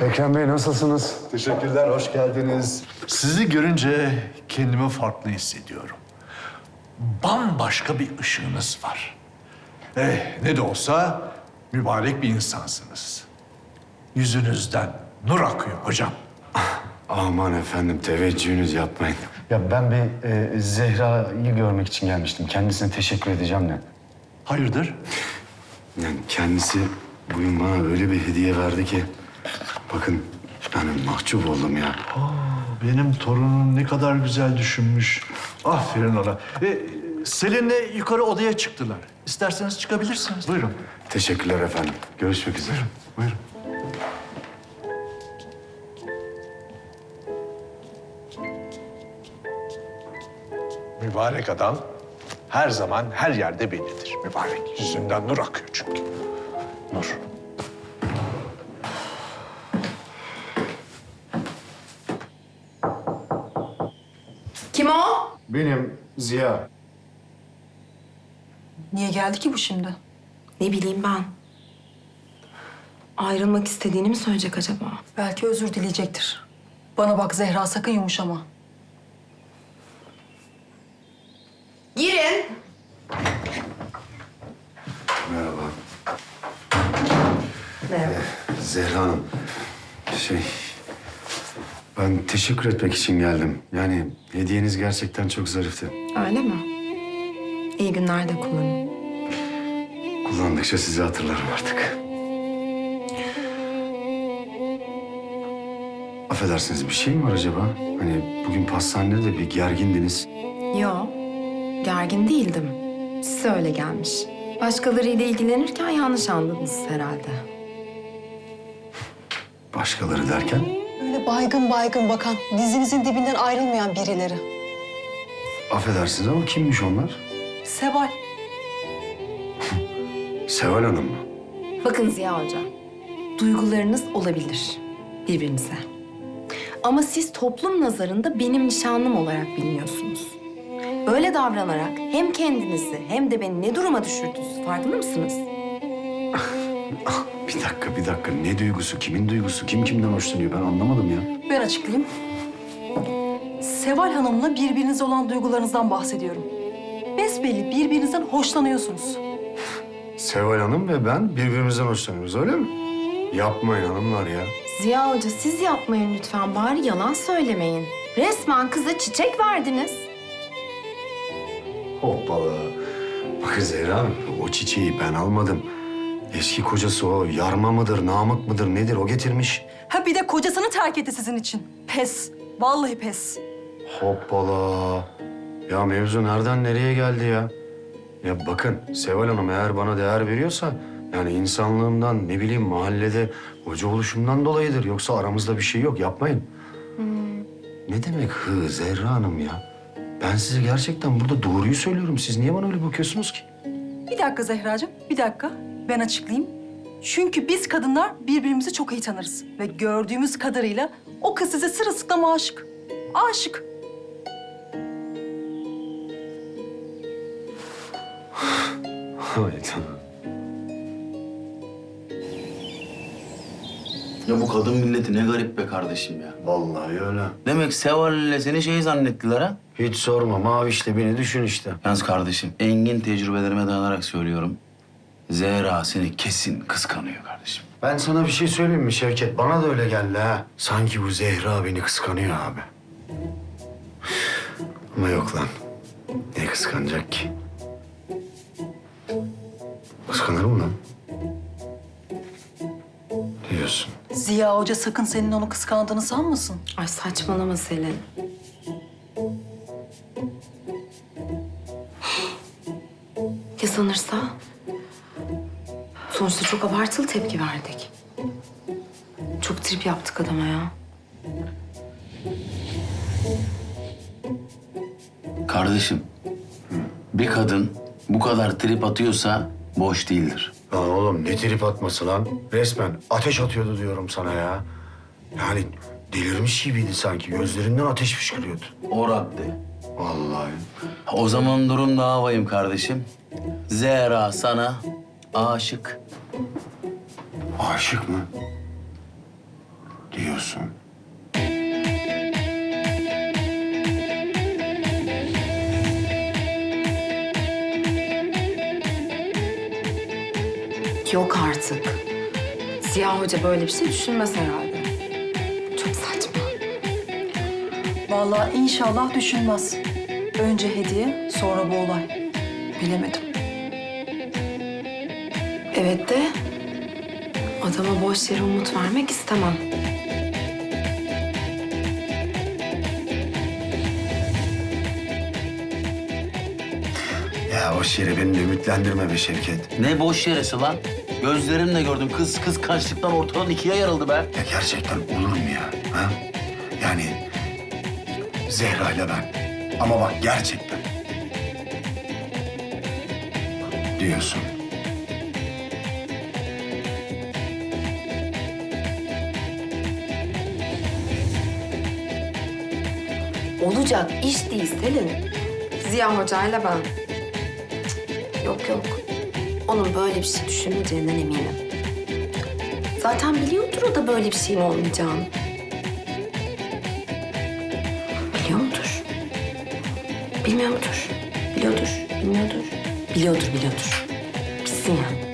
Ekrem Bey nasılsınız? Teşekkürler, hoş geldiniz. Sizi görünce kendimi farklı hissediyorum. Bambaşka bir ışığınız var. Eh, ne de olsa mübarek bir insansınız. Yüzünüzden nur akıyor hocam. Aman efendim teveccühünüz yapmayın. Ya ben bir e, Zehra'yı görmek için gelmiştim. Kendisine teşekkür edeceğim de. Hayırdır? Yani kendisi bugün bana öyle bir hediye verdi ki... Bakın yani mahcup oldum ya. Benim torunum ne kadar güzel düşünmüş. Aferin ona. E, Selin'le yukarı odaya çıktılar. İsterseniz çıkabilirsiniz. Buyurun. Teşekkürler efendim. Görüşmek üzere. Buyurun. Mübarek adam her zaman her yerde bellidir. Mübarek. Yüzünden nur akıyor çünkü. Kim o? Benim Ziya. Niye geldi ki bu şimdi? Ne bileyim ben. Ayrılmak istediğini mi söyleyecek acaba? Belki özür dileyecektir. Bana bak Zehra sakın yumuşama. Girin. Merhaba. Merhaba. Zehra Hanım. Şey... Ben teşekkür etmek için geldim. Yani hediyeniz gerçekten çok zarifti. Öyle mi? İyi günler de kullanın. Kullandıkça sizi hatırlarım artık. Affedersiniz bir şey mi var acaba? Hani bugün pastanede de bir gergindiniz. Yo, gergin değildim. Size öyle gelmiş. Başkalarıyla ilgilenirken yanlış anladınız herhalde. Başkaları derken? Baygın baygın bakan, dizinizin dibinden ayrılmayan birileri. Affedersiniz ama kimmiş onlar? Seval, Seval Hanım mı? Bakın Ziya Hoca, duygularınız olabilir birbirinize. Ama siz toplum nazarında benim nişanlım olarak biliniyorsunuz. Böyle davranarak hem kendinizi hem de beni ne duruma düşürdünüz farkında mısınız? Ah, bir dakika, bir dakika. Ne duygusu, kimin duygusu, kim kimden hoşlanıyor ben anlamadım ya. ben açıklayayım. Seval Hanım'la birbirinize olan duygularınızdan bahsediyorum. Besbelli birbirinizden hoşlanıyorsunuz. Seval Hanım ve ben birbirimizden hoşlanıyoruz öyle mi? Yapmayın hanımlar ya. Ziya Hoca siz yapmayın lütfen bari yalan söylemeyin. Resmen kıza çiçek verdiniz. Hoppala. Bakın Zehra Hanım, o çiçeği ben almadım. Eski kocası o yarma mıdır, namık mıdır nedir o getirmiş. Ha bir de kocasını terk etti sizin için. Pes, vallahi pes. Hoppala. Ya mevzu nereden nereye geldi ya? Ya bakın Seval Hanım eğer bana değer veriyorsa... ...yani insanlığımdan ne bileyim mahallede hoca oluşumdan dolayıdır. Yoksa aramızda bir şey yok yapmayın. Ne demek hı Zehra Hanım ya? Ben size gerçekten burada doğruyu söylüyorum. Siz niye bana öyle bakıyorsunuz ki? Bir dakika Zehracığım, bir dakika. Ben açıklayayım. Çünkü biz kadınlar birbirimizi çok iyi tanırız. Ve gördüğümüz kadarıyla o kız size sırılsıklam aşık. Aşık. Hayda. Ya bu kadın milleti ne garip be kardeşim ya. Vallahi öyle. Demek Seval ile seni şey zannettiler ha? Hiç sorma. Mavi işte beni düşün işte. Yalnız kardeşim, engin tecrübelerime dayanarak söylüyorum. Zehra seni kesin kıskanıyor kardeşim. Ben sana bir şey söyleyeyim mi Şevket? Bana da öyle geldi ha. Sanki bu Zehra beni kıskanıyor abi. Ama yok lan. Ne kıskanacak ki? Kıskanır mı lan? Ne diyorsun? Ziya Hoca sakın senin onu kıskandığını sanmasın. Ay saçmalama Selin. Ya sanırsa? Sonuçta çok abartılı tepki verdik. Çok trip yaptık adama ya. Kardeşim, bir kadın bu kadar trip atıyorsa boş değildir. Lan oğlum ne trip atması lan? Resmen ateş atıyordu diyorum sana ya. Yani delirmiş gibiydi sanki. Gözlerinden ateş fışkırıyordu. O radde. Vallahi. O zaman durun daha vahim kardeşim. Zehra sana aşık. Aşık mı? Diyorsun. Yok artık. Ziya Hoca böyle bir şey düşünmez herhalde. Çok saçma. Vallahi inşallah düşünmez. Önce hediye, sonra bu olay. Bilemedim. Evet de adama boş yere umut vermek istemem. Ya o şiiri beni de ümitlendirme be Şevket. Ne boş yeresi lan? Gözlerimle gördüm. Kız kız kaçlıktan ortadan ikiye yarıldı be. Ya gerçekten olur mu ya? Ha? Yani Zehra ile ben. Ama bak gerçekten. Diyorsun. Olacak iş değil Selin. Ziya Hoca'yla ben. Cık, Yok yok. Onun böyle bir şey düşünmeyeceğinden eminim. Zaten biliyordur o da böyle bir şeyin olmayacağını. Biliyor mudur? Bilmiyor mudur? Biliyordur, bilmiyordur. Biliyordur, biliyordur. Bilsin yani.